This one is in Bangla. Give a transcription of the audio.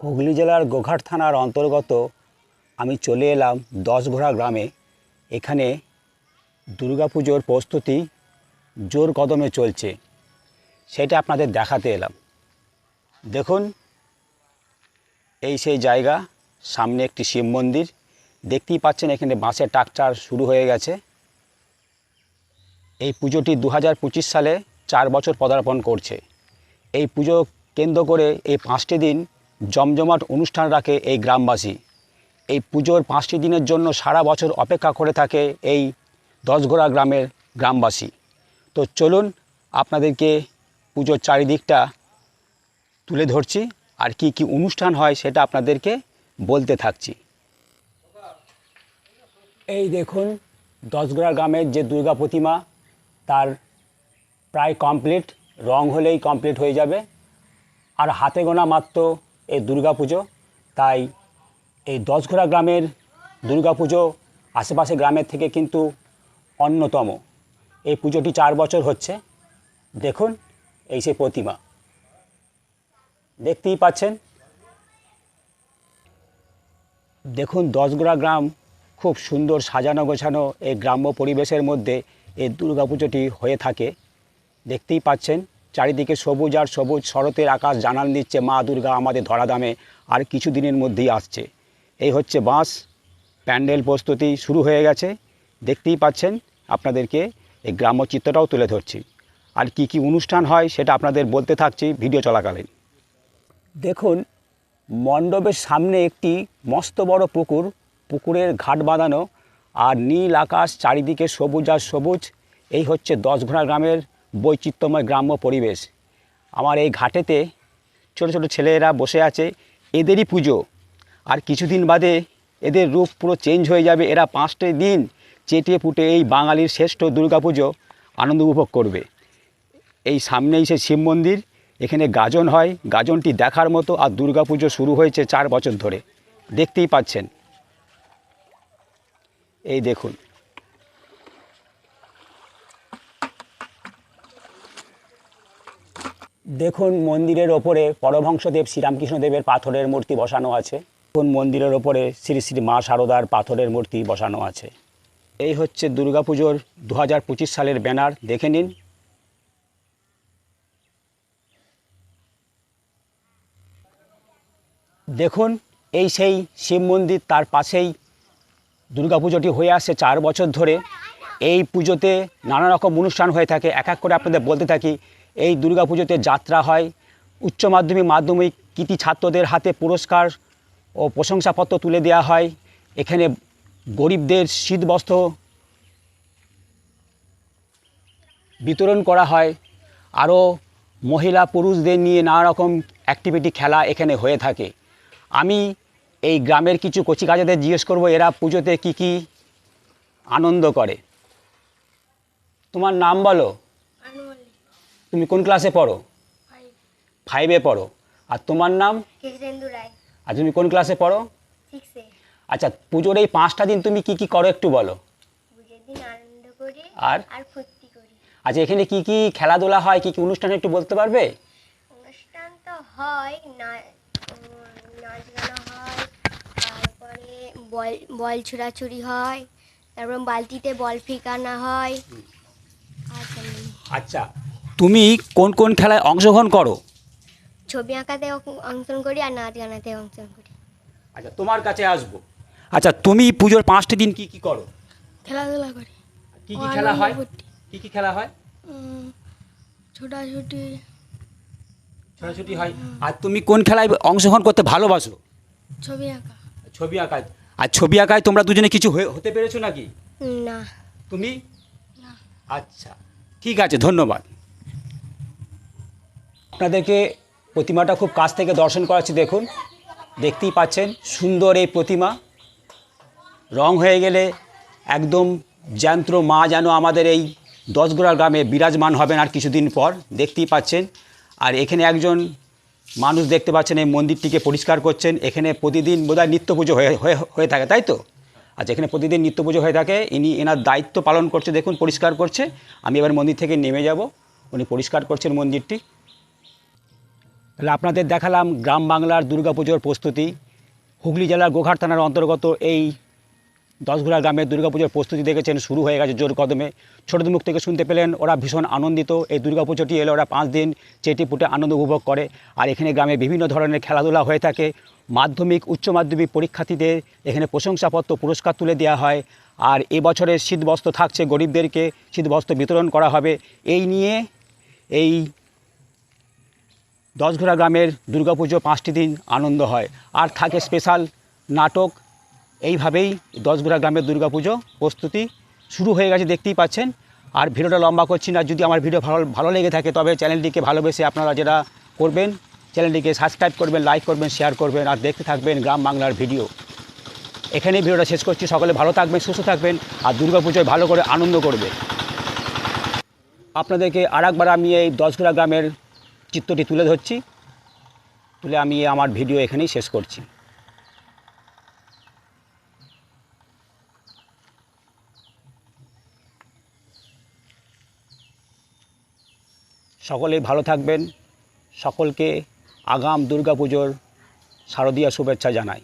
হুগলি জেলার গোঘাট থানার অন্তর্গত আমি চলে এলাম দশঘোড়া গ্রামে। এখানে দুর্গাপুজোর প্রস্তুতি জোর কদমে চলছে। সেটা আপনাদের দেখাতে এলাম। দেখুন, এই সেই জায়গা, সামনে একটি শিব মন্দির। দেখতেই পাচ্ছেন এখানে বাঁশের টাকচার শুরু হয়ে গেছে। এই পুজোটি দু হাজার পঁচিশ সালে চার বছর পদার্পণ করছে। এই পুজো কেন্দ্র করে এই পাঁচটি দিন জমজমাট অনুষ্ঠান রাখে এই গ্রামবাসী। এই পুজোর পাঁচটি দিনের জন্য সারা বছর অপেক্ষা করে থাকে এই দশঘোড়া গ্রামের গ্রামবাসী। তো চলুন আপনাদেরকে পুজোর চারিদিকটা তুলে ধরছি আর কি কি অনুষ্ঠান হয় সেটা আপনাদেরকে বলতে থাকছি। এই দেখুন দশগড়া গ্রামের যে দুর্গা প্রতিমা, তার প্রায় কমপ্লিট রং হলেই কমপ্লিট হয়ে যাবে। আর হাতে গোনা মাত্র এই পুজো তাই এই দশঘোড়া গ্রামের পুজো আশেপাশে গ্রামের থেকে কিন্তু অন্যতম। এই পুজোটি চার বছর হচ্ছে। দেখুন এই সেই প্রতিমা। দেখতেই পাচ্ছেন। দেখুন দশগড়া গ্রাম খুব সুন্দর সাজানো গোছানো এই গ্রাম্য পরিবেশের মধ্যে এই দুর্গাপুজোটি হয়ে থাকে। দেখতেই পাচ্ছেন। চারিদিকে সবুজ আর সবুজ শরতের আকাশ জানান দিচ্ছে মা দুর্গা আমাদের ধরাধামে আর কিছু দিনের মধ্যেই আসছে। এই হচ্ছে বাঁশ, প্যান্ডেল প্রস্তুতি শুরু হয়ে গেছে। দেখতেই পাচ্ছেন, আপনাদেরকে এই গ্রাম্য চিত্রটাও তুলে ধরছি। আর কি কি অনুষ্ঠান হয় সেটা আপনাদের বলতে থাকছি ভিডিও চলাকালীন। দেখুন, মণ্ডপের সামনে একটি মস্ত বড় পুকুর, পুকুরের ঘাট বাঁধানো আর নীল আকাশ চারিদিকে সবুজ আর সবুজ। এই হচ্ছে দশঘোড়া গ্রামের বৈচিত্র্যময় গ্রাম্য পরিবেশ। আমার এই ঘাটেতে ছোট ছোট ছেলেরা বসে আছে, এদেরই পুজো। আর কিছুদিন বাদে এদের রূপ পুরো চেঞ্জ হয়ে যাবে। এরা পাঁচটি দিন চেটিয়ে পুটে এই বাঙালির শ্রেষ্ঠ দুর্গাপুজো আনন্দ উপভোগ করবে। এই সামনেই সে শিব মন্দির, এখানে গাজন হয়। গাজনটি দেখার মতো আর দুর্গাপুজো শুরু হয়েছে চার বছর ধরে। দেখতেই পাচ্ছেন। এই দেখুন। দেখুন, মন্দিরের ওপরে পরমহংসদেব শ্রীরামকৃষ্ণদেবের পাথরের মূর্তি বসানো আছে। দেখুন, মন্দিরের ওপরে শ্রী শ্রী মা শারদার পাথরের মূর্তি বসানো আছে। এই হচ্ছে দুর্গাপুজোর দু হাজার পঁচিশ সালের ব্যানার, দেখে নিন। দেখুন, এই সেই শিব মন্দির, তার পাশেই দুর্গাপুজোটি হয়ে আসছে চার বছর ধরে। এই পুজোতে নানা রকম অনুষ্ঠান হয়ে থাকে। এক এক করে আপনাদের বলতে থাকি এই দুর্গাপুজোতে যাত্রা হয়। উচ্চ মাধ্যমিক মাধ্যমিক কৃতি ছাত্রদের হাতে পুরস্কার ও প্রশংসাপত্র তুলে দেওয়া হয়। এখানে গরিবদের শীতবস্ত্র বিতরণ করা হয়। আরও মহিলা পুরুষদের নিয়ে নানা রকম অ্যাক্টিভিটি খেলা এখানে হয়ে থাকে। আমি এই গ্রামের কিছু কচিকাচাদের জিজ্ঞেস করব, এরা পুজোতে কি কি আনন্দ করে? তোমার নাম বলো। তুমি কোন ক্লাসে পড়ো? ফাইভে পড়ো। আর তোমার নাম? আর তুমি কোন ক্লাসে পড়ো? আচ্ছা পুজোর এই পাঁচটা দিন তুমি কি কি করো একটু বলো। আর? আচ্ছা এখানে কি কি খেলাধুলা হয় কি কি অনুষ্ঠান একটু বলতে পারবে? অনুষ্ঠান তো হয় হয় তারপরে বল বল ছোড়াছুড়ি হয় তারপর বালতিতে বল ফিকানো হয়। আচ্ছা তুমি কোন কোন খেলায় অংশগ্রহণ করো? ছবি আঁকাতে অংশগ্রহণ করি আর নাচ গানাতে অংশগ্রহণ করি। আচ্ছা তোমার কাছে আসব। আচ্ছা তুমি পুজোর পাঁচটি দিন কি কি করো? খেলাধুলা করি। কি কি খেলা হয়। কি কি খেলা হয়? ছোটাছুটি। ছোটাছুটি হয়। আর তুমি কোন খেলায় অংশগ্রহণ করতে ভালোবাসো? ছবি আঁকা। ছবি আঁকায়। আর ছবি আঁকায় তোমরা দুজনে কিছু হতে পেরেছ নাকি? না। তুমি? না। আচ্ছা ঠিক আছে ধন্যবাদ। আপনাদেরকে প্রতিমাটা খুব কাছ থেকে দর্শন করাচ্ছি, দেখুন। দেখতেই পাচ্ছেন, সুন্দর এই প্রতিমা। রং হয়ে গেলে একদম জ্যান্ত মা যেন আমাদের এই দশগোড়া গ্রামে বিরাজমান হবেন আর কিছুদিন পর, দেখতেই পাচ্ছেন। আর এখানে একজন মানুষ দেখতে পাচ্ছেন, এই মন্দিরটিকে পরিষ্কার করছেন। এখানে প্রতিদিন বোধহয় নিত্য পুজো হয়ে হয়ে থাকে, তাই তো? আচ্ছা এখানে প্রতিদিন নিত্য পুজো হয়ে থাকে, ইনি এনার দায়িত্ব পালন করছে, দেখুন, পরিষ্কার করছে। আমি এবার মন্দির থেকে নেমে যাব। উনি পরিষ্কার করছেন মন্দিরটি। তাহলে আপনাদের দেখালাম গ্রাম বাংলার দুর্গাপুজোর প্রস্তুতি। হুগলি জেলার গোঘাট থানার অন্তর্গত এই দশঘোড়া গ্রামের দুর্গাপুজোর প্রস্তুতি দেখেছেন, শুরু হয়ে গেছে জোর কদমে। ছোটদের মুখ থেকে শুনতে পেলেন, ওরা ভীষণ আনন্দিত। এই দুর্গাপুজোটি এলে, ওরা পাঁচ দিন চেটে পুটে আনন্দ উপভোগ করে। আর এখানে গ্রামে বিভিন্ন ধরনের খেলাধুলা হয়ে থাকে। মাধ্যমিক, উচ্চ মাধ্যমিক পরীক্ষার্থীদের এখানে প্রশংসাপত্র, পুরস্কার তুলে দেওয়া হয়। আর এবছরের শীতবস্ত্র থাকছে গরিবদেরকে, শীতবস্ত্র বিতরণ করা হবে। এই নিয়ে এই দশঘোড়া গ্রামের দুর্গাপুজো পাঁচটি দিন আনন্দ হয়। আর থাকে স্পেশাল নাটক। এইভাবেই দশঘোড়া গ্রামের দুর্গাপুজো প্রস্তুতি শুরু হয়ে গেছে, দেখতেই পাচ্ছেন। আর ভিডিওটা লম্বা করছি না, যদি আমার ভিডিও ভালো ভালো লেগে থাকে, তবে চ্যানেলটিকে ভালোবেসে আপনারা যেটা করবেন, চ্যানেলটিকে সাবস্ক্রাইব করবেন লাইক করবেন শেয়ার করবেন, আর দেখতে থাকবেন গ্রাম বাংলার ভিডিও। এখানেই ভিডিওটা শেষ করছি। সকলে ভালো থাকবেন, সুস্থ থাকবেন, আর দুর্গাপুজোয় ভালো করে আনন্দ করবে আপনাদেরকে আরেকবার আমি এই দশঘোড়া গ্রামের চিত্রটি তুলে ধরছি। তুলে আমি আমার ভিডিও এখানেই শেষ করছি। সকলেই ভালো থাকবেন। সকলকে আগাম দুর্গাপুজোর শারদীয় শুভেচ্ছা জানাই।